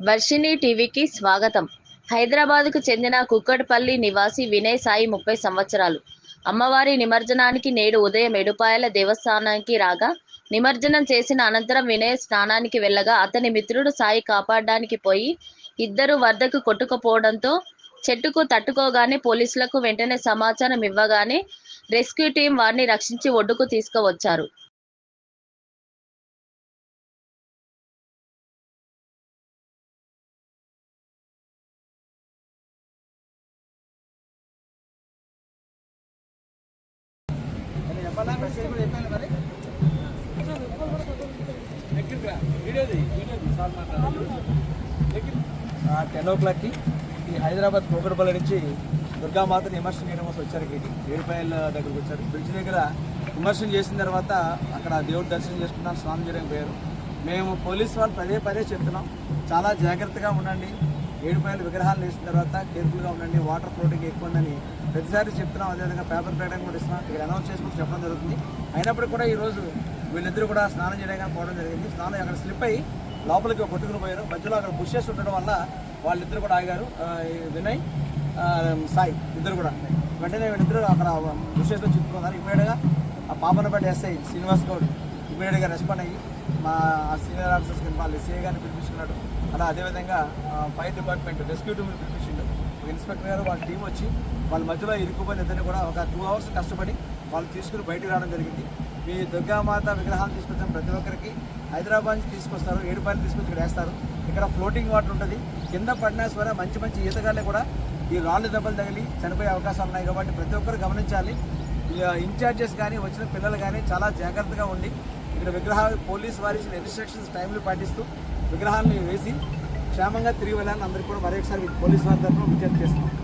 వర్షిణి టీవీకి స్వాగతం. హైదరాబాద్కు చెందిన కుక్కట్పల్లి నివాసి వినయ్ సాయి ముప్పై సంవత్సరాలు. అమ్మవారి నిమజ్జనానికి నేడు ఉదయం ఎడుపాయల దేవస్థానానికి రాగా నిమజ్జనం చేసిన అనంతరం వినయ్ స్నానానికి వెళ్ళగా అతని మిత్రుడు సాయి కాపాడడానికి పోయి ఇద్దరు వరదకు కొట్టుకుపోవడంతో చెట్టుకు తట్టుకోగానే పోలీసులకు వెంటనే సమాచారం ఇవ్వగానే రెస్క్యూ టీం వారిని రక్షించి ఒడ్డుకు తీసుకువచ్చారు. టెన్ ఓ క్లాక్కి ఈ హైదరాబాద్ కోకడపల్లి నుంచి దుర్గామాతని విమర్శన చేయడం కోసం వచ్చారు ఇక్కడికి ఏడుపాయల దగ్గరకు వచ్చారు. బ్రిడ్జ్ దగ్గర విమర్శన చేసిన తర్వాత అక్కడ దేవుడి దర్శనం చేసుకున్నాం స్నానం చేయడానికి పోయారు. మేము పోలీస్ వాళ్ళు పదే పదే చెప్తున్నాం చాలా జాగ్రత్తగా ఉండండి. ఏడుపాయలు విగ్రహాలు వేసిన తర్వాత కేర్ఫుల్గా ఉండండి వాటర్ ఫ్లోటింగ్ ఎక్కువ ఉందని ప్రతిసారి చెప్తున్నాం అదేవిధంగా పేపర్ ప్రకటన కూడా ఇస్తున్నాం. ఇక్కడ అనౌన్స్ చేసుకుంటూ చెప్పడం జరుగుతుంది. అయినప్పటికీ కూడా ఈరోజు వీళ్ళిద్దరూ కూడా స్నానం చేయడానికి పోవడం జరిగింది. స్నానం అక్కడ స్లిప్ అయ్యి లోపలికి కొట్టుకుని పోయారు. మధ్యలో అక్కడ బుషెస్ ఉండడం వల్ల వాళ్ళిద్దరు కూడా ఆగారు. వినయ్ సాయి ఇద్దరు కూడా. వెంటనే వీళ్ళిద్దరు అక్కడ బుషెస్లో చిక్కుకున్నారు. ఇమ్మీడియట్గా ఆ పాపనపేట ఎస్ఐ శ్రీనివాస్ గౌడ్ ఇమీడియట్గా రెస్పాండ్ అయ్యి మా సీనియర్ ఆఫీసర్స్ కింద వాళ్ళు సిఐ గారిని పిలిపించుకున్నాడు అలా అదేవిధంగా ఫైర్ డిపార్ట్మెంట్ రెస్క్యూ టీమ్ పిలిపించిండు. ఒక ఇన్స్పెక్టర్ గారు వాళ్ళ టీం వచ్చి వాళ్ళ మధ్యలో ఇరుక్కుపోయిన ఇద్దరిని కూడా ఒక టూ అవర్స్ కష్టపడి వాళ్ళు తీసుకుని బయటకు రావడం జరిగింది. మీ దుర్గామాత విగ్రహాలు తీసుకొచ్చిన ప్రతి ఒక్కరికి హైదరాబాద్ నుంచి తీసుకొస్తారు ఏడుపాయలు తీసుకొచ్చి ఇక్కడ వేస్తారు. ఇక్కడ ఫ్లోటింగ్ వాటర్ ఉంటుంది. కింద పడినా సరే మంచి మంచి ఈతగాళ్ళే కూడా ఈ రాళ్ళు దెబ్బలు తగిలి చనిపోయే అవకాశాలు ఉన్నాయి కాబట్టి ప్రతి ఒక్కరు గమనించాలి. ఇన్ఛార్జెస్ కానీ వచ్చిన పిల్లలు కానీ చాలా జాగ్రత్తగా ఉండి ఇక్కడ విగ్రహాలు పోలీస్ వారి ఇన్స్ట్రక్షన్స్ టైంలో పాటిస్తూ విగ్రహాలను వేసి క్షేమంగా తిరిగి వెళ్ళాలని అందరికీ కూడా మరొకసారి పోలీస్ వారి తరఫున విజ్ఞప్తి చేస్తున్నాం.